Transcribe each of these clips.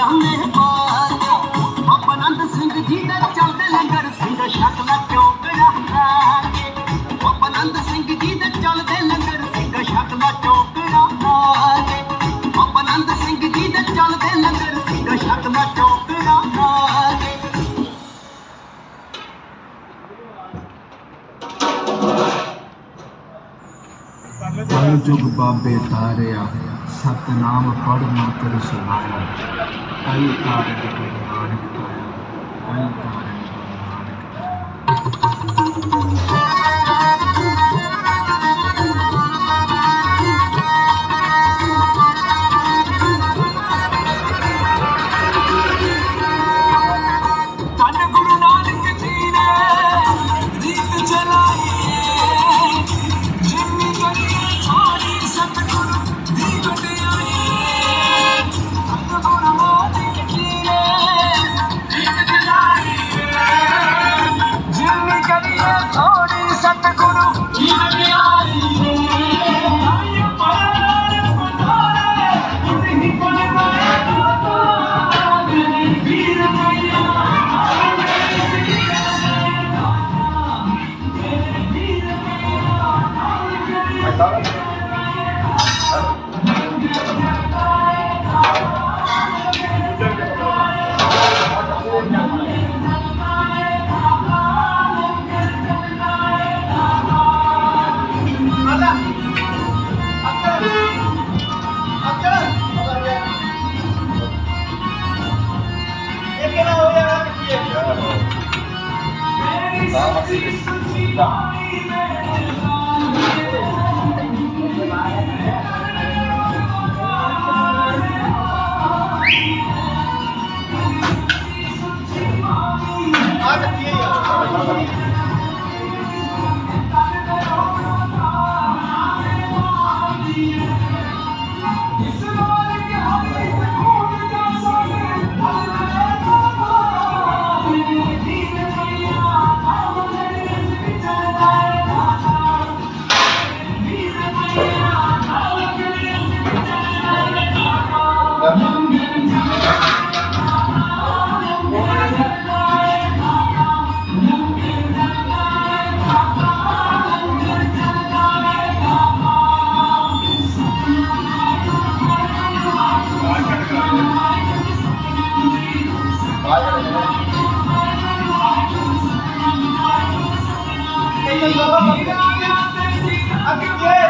ਹਮੇ ਪਾਇਆ ਬਾਬਾ ਨੰਦ ਸਿੰਘ ਜੀ ਦੇ ਚੱਲਦੇ ਲੰਗਰ ਸਿੰਘ ਛਕ ਲੈ ਚੋਕ ਰਾਹਾਂਗੇ ਬਾਬਾ ਨੰਦ ਸਿੰਘ ਜੀ ਦੇ ਚੱਲਦੇ ਲੰਗਰ ਸਿੰਘ ਛਕ ਲੈ ਚੋਕ ਰਾਹਾਂਗੇ ਬਾਬਾ ਨੰਦ ਸਿੰਘ ਜੀ ਦੇ ਚੱਲਦੇ ਲੰਗਰ ਸਿੰਘ ਛਕ ਲੈ ਚੋਕ ਰਾਹਾਂਗੇ ਹਰ ਜੁਗ ਬਾਬੇ ਤਾਰਿਆ ਸਤਨਾਮ ਪੜ ਮਾ ਕਰ Sohana I'm proud of your آجره جو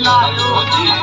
来不及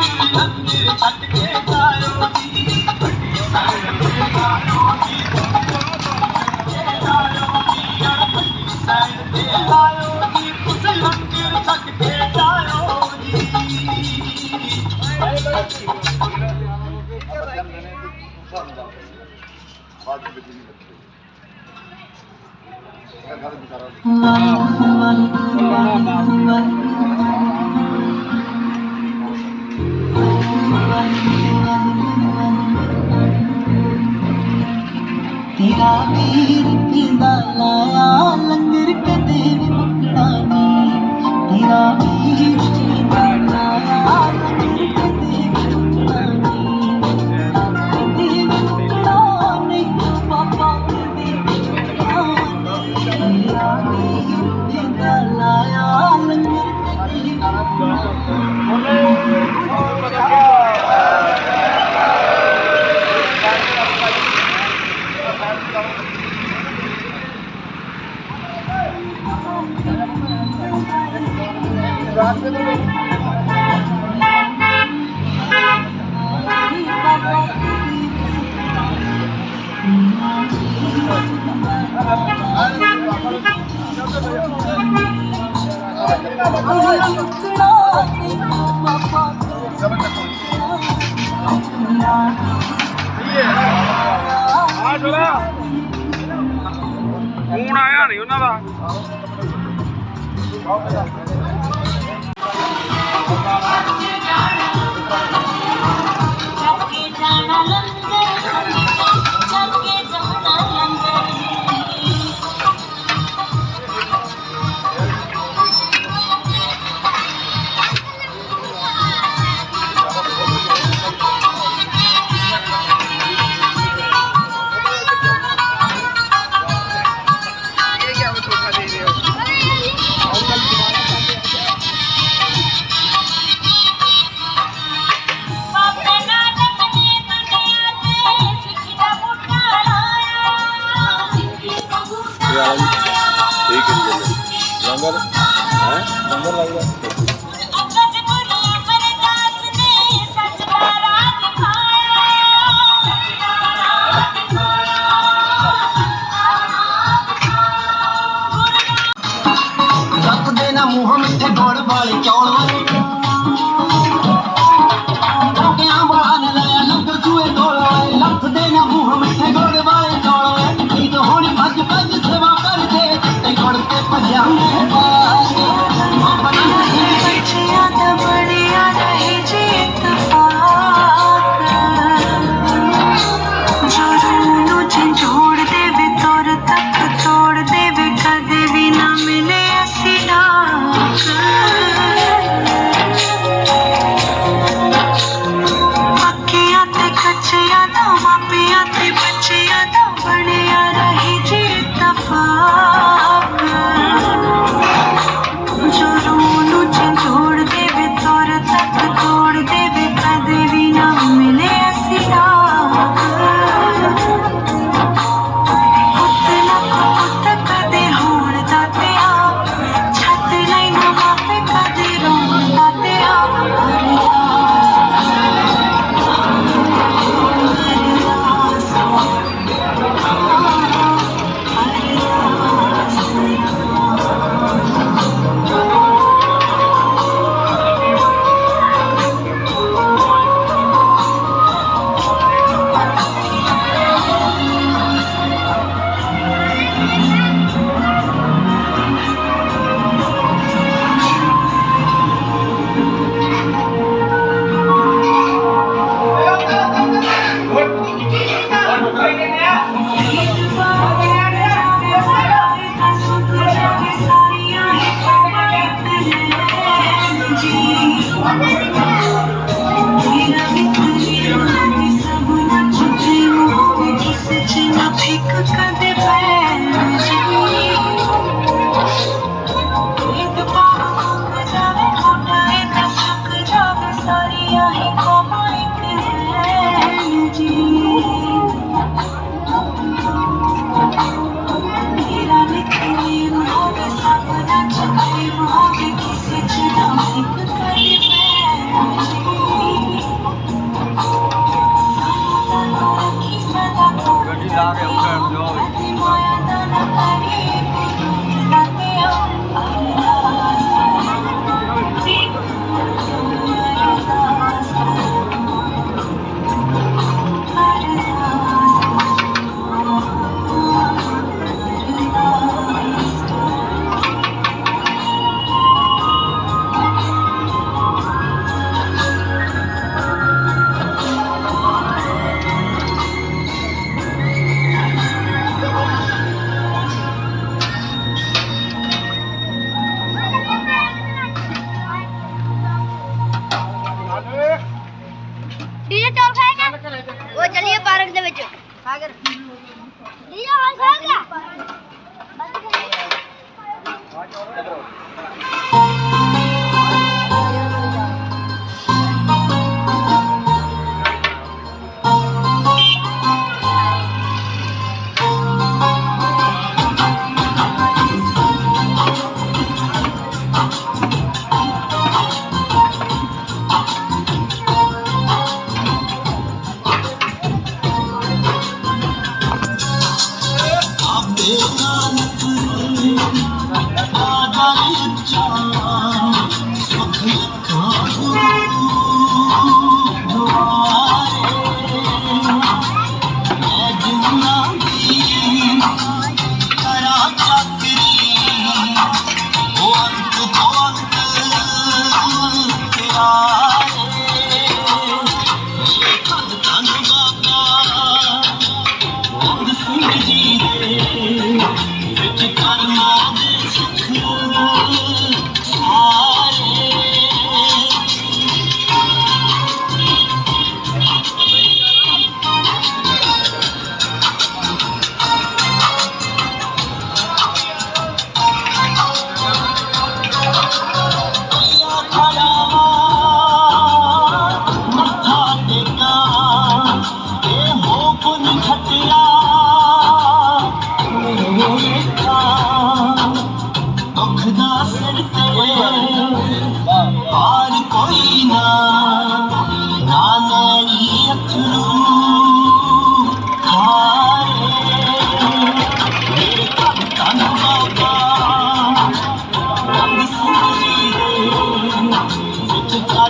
ਫੋਨ ਆਇਆ ਨਹੀਂ ਉਹਨਾਂ ਦਾ।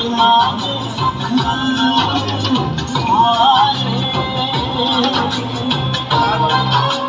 Thank you.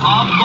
I'm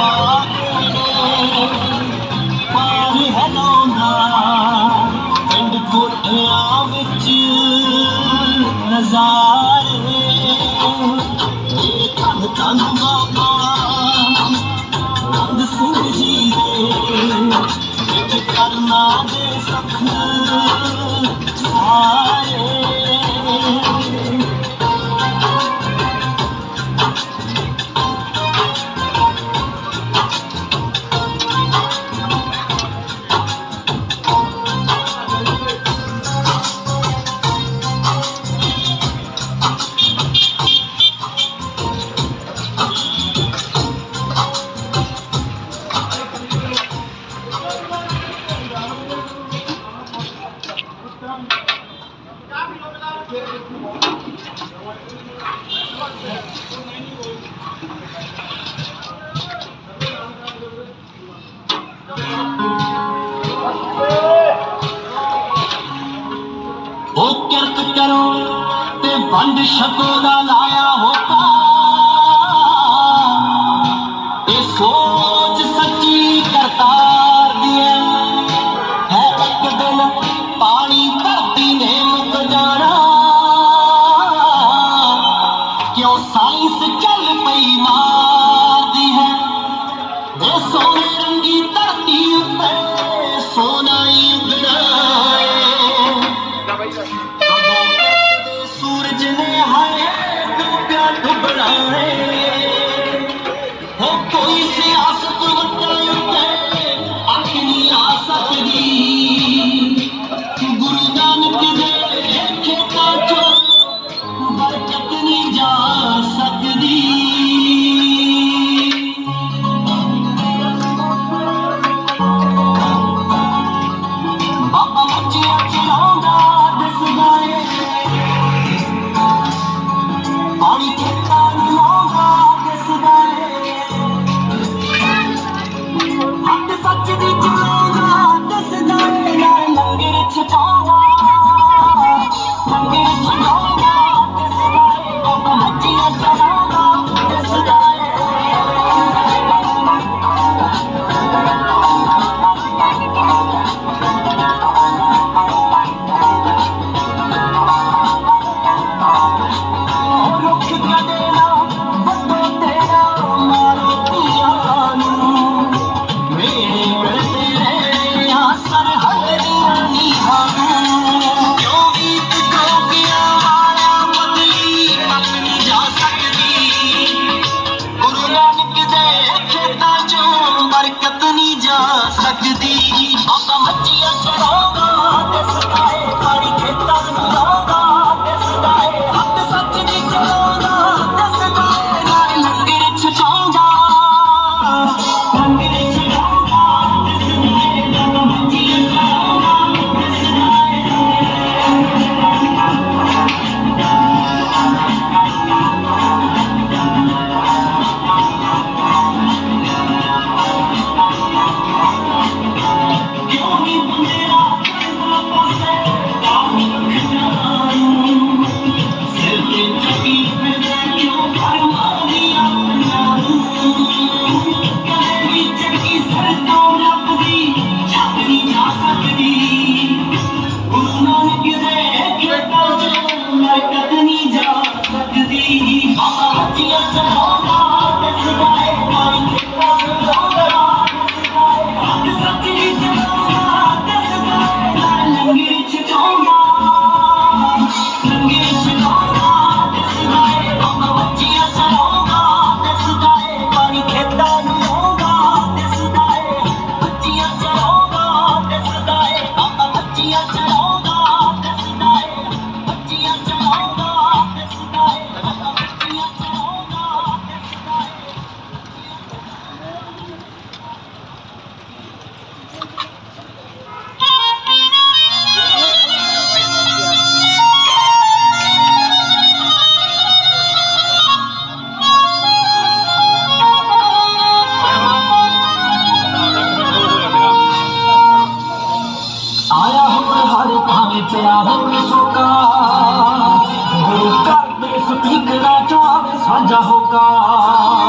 抓头 संजोकार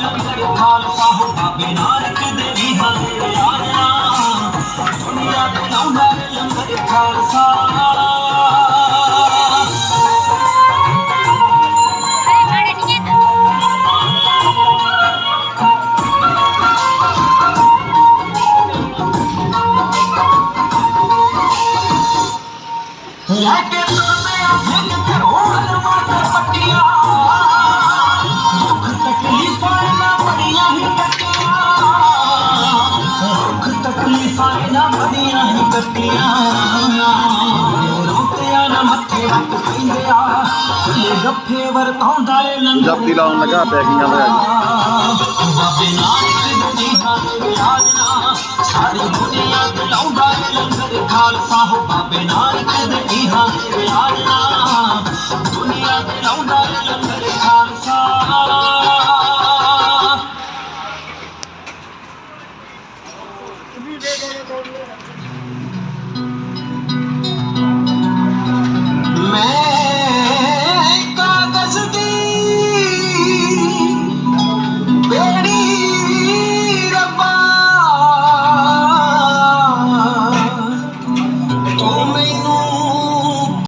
ਲੰਗਰ ਖਾਲਸਾ ਹੋ ਬਾਬੇ ਨਾਨਕ ਦੇ ਵੀ ਹਾਰੇ ਰਾਜਨਾ ਦੁਨੀਆ ਤੇ ਲਾਉਂਦਾ ਲੰਗਰ ਖਾਲਸਾ ਗੱਫੇ ਵਰਤਾਉਂਦਾ ਏ ਲੰਗਰ ਜਾਪੀ ਲਾਉਣ ਲੱਗਾ ਪੈਕਿੰਗਾਂ ਦਾ ਬਾਬੇ ਨਾਨਕ ਦੀ ਹਾਰੇ ਵਿਰਾਜਣਾ ਸਾਰੀ ਦੁਨੀਆ ਤੇ ਲਾਉਂਦਾ ਏ ਲੰਗਰ। ਖਾਲਸਾ ਹੋ ਬਾਬੇ ਨਾਨਕ ਦੀ ਹਾਰੇ ਵਿਰਾਜਣਾ ਦੁਨੀਆ ਤੇ ਲਾਉਂਦਾ ਏ ਲੰਗਰ। ਖਾਲਸਾ।